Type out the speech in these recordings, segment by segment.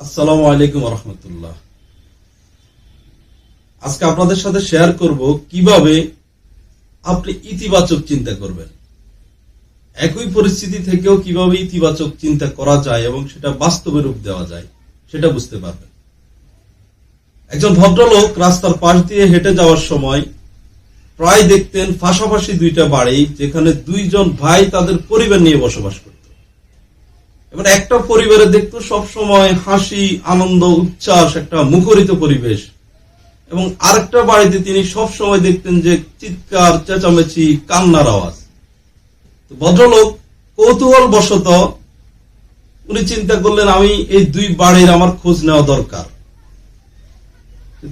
আসসালামু আলাইকুম রহমতুল্লাহ আজকে আপনাদের সাথে শেয়ার করব কীভাবে আপনি ইতিবাচক চিন্তা করবেন। একই পরিস্থিতি থেকেও কীভাবে ইতিবাচক চিন্তা করা যায় এবং সেটা বাস্তবে রূপ দেওয়া যায়, সেটা বুঝতে পারবেন। একজন ভদ্রলোক রাস্তার পাশ দিয়ে হেঁটে যাওয়ার সময় প্রায় দেখতেন পাশাপাশি দুইটা বাড়ি যেখানে দুইজন ভাই তাদের পরিবার নিয়ে বসবাস করত এবার একটা পরিবারে দেখতো সব সময় হাসি, আনন্দ, উচ্ছ্বাস, একটা মুখরিত পরিবেশ। এবং আরেকটা বাড়িতে তিনি সব সময় দেখতেন যে চিৎকার, চেঁচামেচি, কান্নার আওয়াজ। ভদ্রলোক কৌতূহল বশত উনি চিন্তা করলেন, আমি এই দুই বাড়ির আমার খোঁজ নেওয়া দরকার।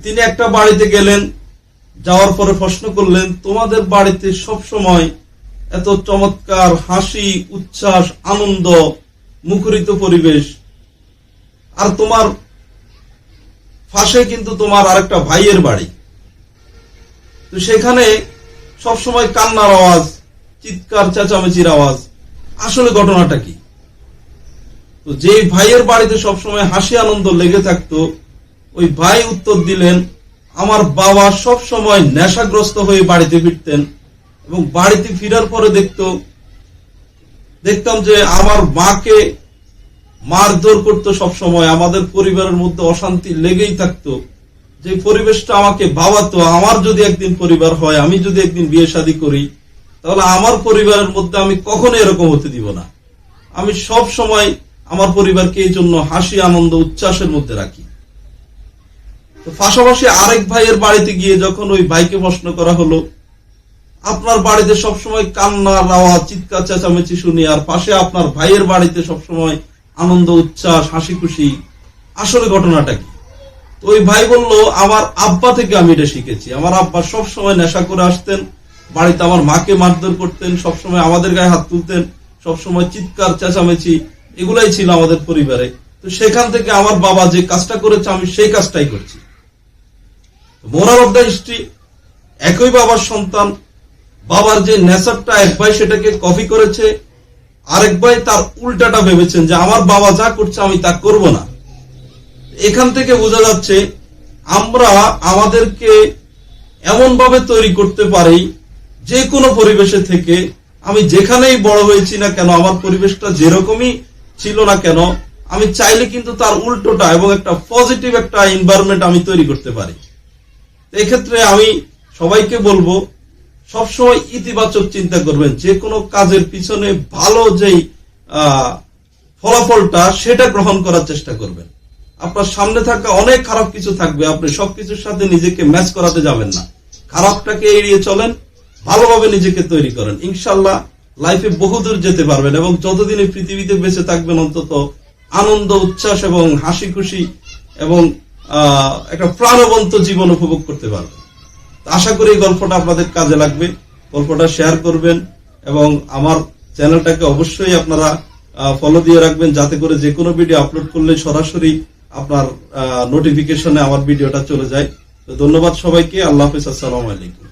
তিনি একটা বাড়িতে গেলেন, যাওয়ার পরে প্রশ্ন করলেন, তোমাদের বাড়িতে সব সময় এত চমৎকার হাসি, উচ্ছ্বাস, আনন্দ মুখরিত পরিবেশ। আর তোমার পাশে কিন্তু তোমার আরেকটা ভাইয়ের বাড়ি। তো সেখানে সব সময় কান্নার আওয়াজ, চিৎকার, চেঁচামেচির আওয়াজ। আসলে ঘটনাটা কি? তো যে ভাইয়ের বাড়িতে সবসময় হাসি, আনন্দ লেগে থাকতো, ওই ভাই উত্তর দিলেন, আমার বাবা সব সময় নেশাগ্রস্ত হয়ে বাড়িতে ফিরতেন এবং বাড়িতে ফিরার পরে দেখতো দেখতাম যে আমার মাকে মারধর করতো সময় আমাদের পরিবারের মধ্যে অশান্তি লেগেই থাকতো। যে পরিবেশটা আমাকে ভাবাতো, আমার যদি একদিন পরিবার হয়, আমি যদি একদিন বিয়ে শাদী করি, তাহলে আমার পরিবারের মধ্যে আমি কখনো এরকম হতে দিব না। আমি সব সময় আমার পরিবারকে এই জন্য হাসি, আনন্দ, উচ্ছ্বাসের মধ্যে রাখি। পাশাপাশি আরেক ভাইয়ের বাড়িতে গিয়ে যখন ওই ভাইকে প্রশ্ন করা হলো আপনার বাড়িতে সবসময় কান্নার আওয়াজ চিৎকার, চেঁচামেচি শুনি, আর পাশে আপনার ভাইয়ের বাড়িতে সবসময় আনন্দ, উচ্ছ্বাস হাসি খুশি আসলে ঘটনাটা কি? তো ওই ভাই বলল, আমার আব্বা থেকে আমি এটা শিখেছি। আমার আব্বা সব সময় নেশা করে আসতেন, বাড়িতে আমার মাকে মারধর করতেন, সবসময় আমাদের গায়ে হাত তুলতেন, সবসময় চিৎকার, চেঁচামেচি, এগুলাই ছিল আমাদের পরিবারে। তো সেখান থেকে আমার বাবা যে কাজটা করেছে, আমি সেই কাজটাই করছি। মোরাল অফ দ্য হিস্ট্রি, একই বাবার সন্তান বাবার যে নেশারটা এক ভাই সেটাকে কপি করেছে, আরেক ভাই তার উল্টাটা ভেবেছেন যে আমার বাবা যা করছে আমি তা করব না। এখান থেকে বোঝা যাচ্ছে আমরা আমাদেরকে এমন ভাবে তৈরি করতে পারি যে কোনো পরিবেশে থেকে আমি যেখানেই বড় হয়েছি না কেন, আমার পরিবেশটা যেরকমই ছিল না কেন, আমি চাইলে কিন্তু তার উল্টোটা এবং একটা পজিটিভ একটা এনভায়রনমেন্ট আমি তৈরি করতে পারি। এক্ষেত্রে আমি সবাইকে বলব সবসময় ইতিবাচক চিন্তা করবেন, যে কোনো কাজের পিছনে ভালো যেই ফলাফলটা সেটা গ্রহণ করার চেষ্টা করবেন। আপনার সামনে থাকা অনেক খারাপ কিছু থাকবে, আপনি সবকিছুর সাথে নিজেকে ম্যাচ করাতে যাবেন না। খারাপটাকে এড়িয়ে চলেন, ভালোভাবে নিজেকে তৈরি করেন। ইনশাল্লাহ লাইফে বহুদূর যেতে পারবেন এবং যতদিন এই পৃথিবীতে বেঁচে থাকবেন, অন্তত আনন্দ, উচ্ছ্বাস এবং হাসি খুশি এবং একটা প্রাণবন্ত জীবন উপভোগ করতে পারবেন। আশা করি এই গল্পটা আপনাদের কাজে লাগবে। গল্পটা শেয়ার করবেন এবং আমার চ্যানেলটাকে অবশ্যই আপনারা ফলো দিয়ে রাখবেন যাতে করে যে কোনো ভিডিও আপলোড করলে সরাসরি আপনার নোটিফিকেশনে আমার ভিডিওটা চলে যায়। তো ধন্যবাদ সবাইকে। আল্লাহ হাফিজ। আসসালামু আলাইকুম।